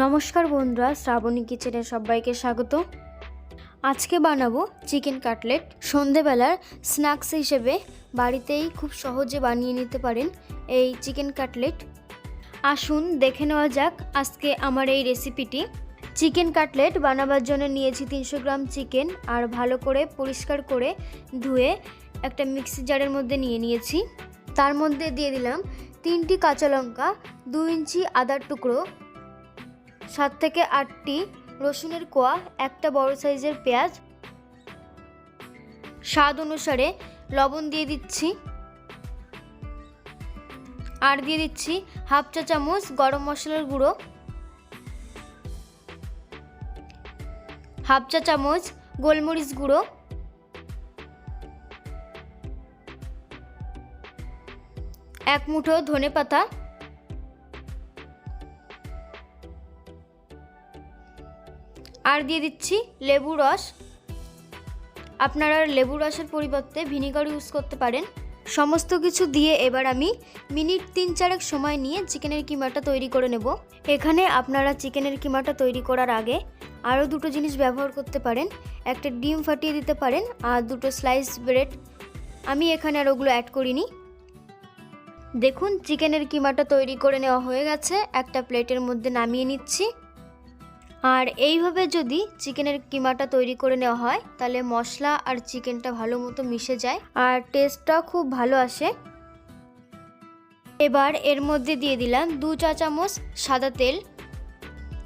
নমস্কার বন্ধুরা, শ্রাবণী কিচেনে সবাইকে স্বাগত। আজকে বানাবো চিকেন কাটলেট। সন্ধেবেলার স্ন্যাক্স হিসেবে বাড়িতেই খুব সহজে বানিয়ে নিতে পারেন এই চিকেন কাটলেট। আসুন দেখে নেওয়া যাক আজকে আমার এই রেসিপিটি। চিকেন কাটলেট বানাবার জন্য নিয়েছি তিনশো গ্রাম চিকেন আর ভালো করে পরিষ্কার করে ধুয়ে একটা মিক্সি জারের মধ্যে নিয়ে নিয়েছি। তার মধ্যে দিয়ে দিলাম তিনটি কাঁচা লঙ্কা, দু ইঞ্চি আদার টুকরো সাত থেকে আটটি রসুনের কোয়া, একটা বড় সাইজের পেঁয়াজ। স্বাদ অনুসারে লবণ দিয়ে দিচ্ছি। আর দিয়ে দিচ্ছি হাফ চা চামচ গরম মশলার গুঁড়ো। হাফ চা চামচ গোলমরিচ গুঁড়ো। এক মুঠো ধনে পাতা আর দিয়ে দিচ্ছি লেবু রস। আপনারা লেবু রসের পরিবর্তে ভিনিগার ইউজ করতে পারেন। সমস্ত কিছু দিয়ে এবার আমি মিনিট তিন চারেক সময় নিয়ে চিকেনের কিমাটা তৈরি করে নেব। এখানে আপনারা চিকেনের কিমাটা তৈরি করার আগে আরও দুটো জিনিস ব্যবহার করতে পারেন। একটা ডিম ফাটিয়ে দিতে পারেন আর দুটো স্লাইস ব্রেড আমি এখানে আর ওগুলো অ্যাড করিনি। দেখুন, চিকেনের কিমাটা তৈরি করে নেওয়া হয়ে গেছে। একটা প্লেটের মধ্যে নামিয়ে নিচ্ছি। আর এইভাবে যদি চিকেনের কিমাটা তৈরি করে নেওয়া হয়, তাহলে মশলা আর চিকেনটা ভালো মতো মিশে যায় আর টেস্টটা খুব ভালো আসে। এবার এর মধ্যে দিয়ে দিলাম দু চা চামচ সাদা তেল।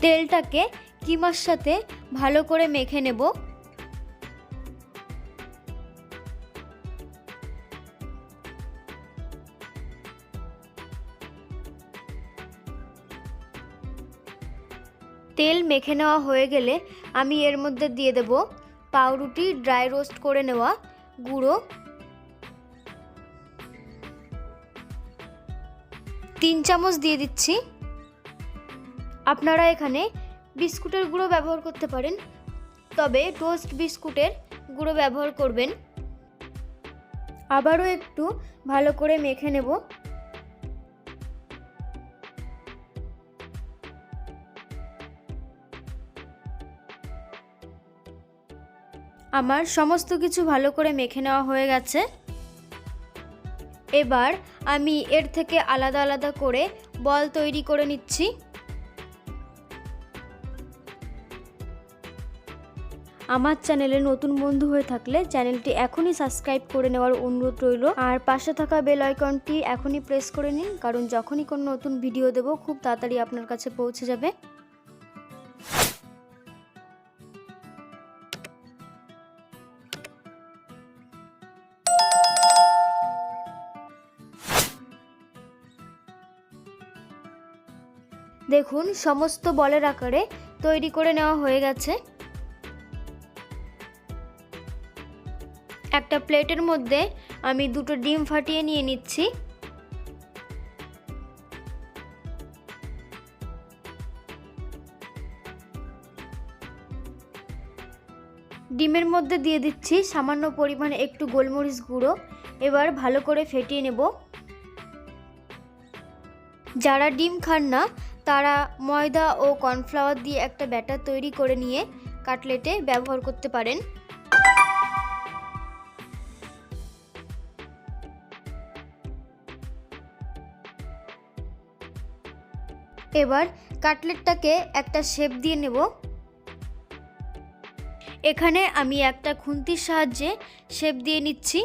তেলটাকে কিমার সাথে ভালো করে মেখে নেব। তেল মেখে নেওয়া হয়ে গেলে আমি এর মধ্যে দিয়ে দেব পাউরুটি, ড্রাই রোস্ট করে নেওয়া গুঁড়ো। তিন চামচ দিয়ে দিচ্ছি। আপনারা এখানে বিস্কুটের গুঁড়ো ব্যবহার করতে পারেন, তবে টোস্ট বিস্কুটের গুঁড়ো ব্যবহার করবেন। আবারও একটু ভালো করে মেখে নেব। আমার সমস্ত কিছু ভালো করে মেখে নেওয়া হয়ে গেছে। এবার আমি এর থেকে আলাদা আলাদা করে বল তৈরি করে নিচ্ছি। আমার চ্যানেলে নতুন বন্ধু হয়ে থাকলে চ্যানেলটি এখনই সাবস্ক্রাইব করে নেওয়ার অনুরোধ রইল। আর পাশে থাকা বেল আইকনটি এখনই প্রেস করে নিন, কারণ যখনই কোনো নতুন ভিডিও দেব, খুব তাড়াতাড়ি আপনার কাছে পৌঁছে যাবে। দেখুন, সমস্ত বলের আকারে তৈরি করে নেওয়া হয়ে গেছে। একটা প্লেটের মধ্যে আমি দুটো ডিম ফাটিয়ে নিয়ে নিচ্ছি। ডিমের মধ্যে দিয়ে দিচ্ছি সামান্য পরিমাণে একটু গোলমরিচ গুঁড়ো। এবার ভালো করে ফেটিয়ে নেব। যারা ডিম খান না তারা ময়দা ও কর্নফ্লাওয়ার দিয়ে একটা ব্যাটার তৈরি করে নিয়ে কাটলেটে ব্যবহার করতে পারেন। এবার কাটলেটটাকে একটা শেপ দিয়ে নেব। এখানে আমি একটা খুন্তির সাহায্যে শেপ দিয়ে নিচ্ছি।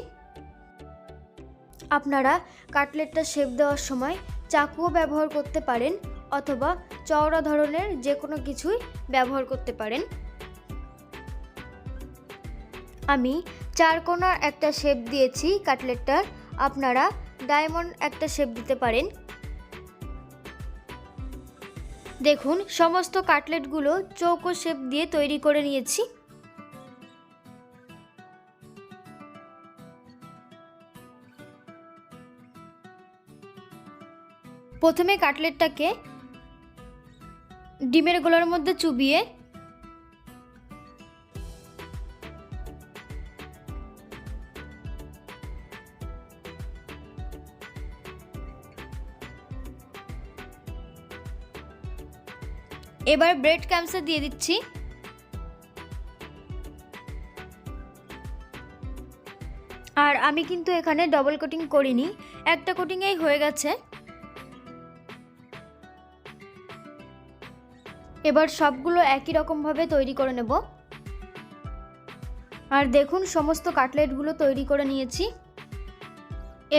আপনারা কাটলেটটা শেপ দেওয়ার সময় চাকুও ব্যবহার করতে পারেন। অথবা চওড়া ধরনের যে কোনো কিছুই ব্যবহার করতে পারেন। আমি চার কোনার একটা শেপ দিয়েছি কাটলেটটার আপনারা ডায়মন্ড একটা শেপ দিতে পারেন। দেখুন, সমস্ত কাটলেটগুলো চৌকো শেপ দিয়ে তৈরি করে নিয়েছি। প্রথমে কাটলেটটাকে ডিমের গোলার মধ্যে চুবিয়ে এবার ব্রেড ক্যাম্পসে দিয়ে দিচ্ছি। আর আমি কিন্তু এখানে ডবল কোটিং করিনি, একটা কোটিংয়েই হয়ে গেছে। এবার সবগুলো একই রকমভাবে তৈরি করে নেব। আর দেখুন, সমস্ত কাটলেটগুলো তৈরি করে নিয়েছি।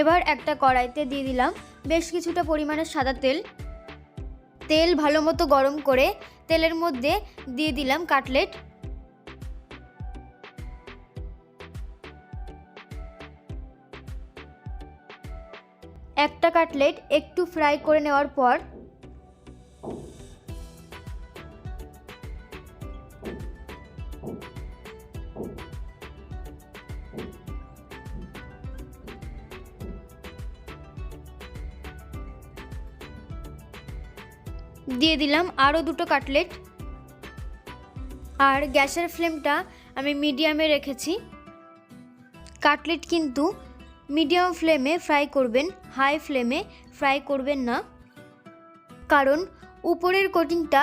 এবার একটা কড়াইতে দিয়ে দিলাম বেশ কিছুটা পরিমাণে সাদা তেল। তেল ভালো মতো গরম করে তেলের মধ্যে দিয়ে দিলাম কাটলেট। একটা কাটলেট একটু ফ্রাই করে নেওয়ার পর দিয়ে দিলাম আরও দুটো কাটলেট। আর গ্যাসের ফ্লেমটা আমি মিডিয়ামে রেখেছি। কাটলেট কিন্তু মিডিয়াম ফ্লেমে ফ্রাই করবেন, হাই ফ্লেমে ফ্রাই করবেন না। কারণ উপরের কোটিংটা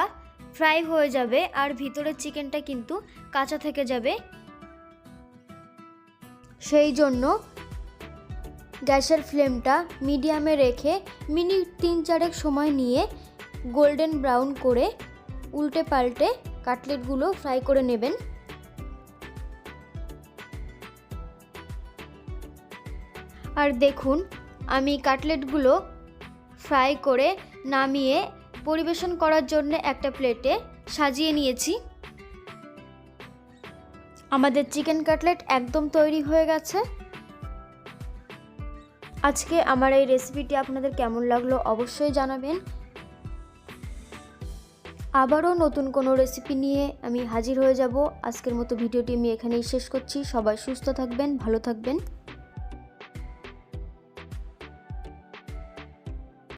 ফ্রাই হয়ে যাবে আর ভিতরের চিকেনটা কিন্তু কাঁচা থেকে যাবে। সেই জন্য গ্যাসের ফ্লেমটা মিডিয়ামে রেখে মিনিট তিন চারেক সময় নিয়ে গোল্ডেন ব্রাউন করে উল্টে পাল্টে কাটলেটগুলো ফ্রাই করে নেবেন। আর দেখুন, আমি কাটলেটগুলো ফ্রাই করে নামিয়ে পরিবেশন করার জন্য একটা প্লেটে সাজিয়ে নিয়েছি। আমাদের চিকেন কাটলেট একদম তৈরি হয়ে গেছে। আজকে আমার এই রেসিপিটি আপনাদের কেমন লাগল অবশ্যই জানাবেন। আবারও নতুন কোনো রেসিপি নিয়ে আমি হাজির হয়ে যাব। আজকের মতো ভিডিওটি আমি এখানেই শেষ করছি। সবাই সুস্থ থাকবেন, ভালো থাকবেন।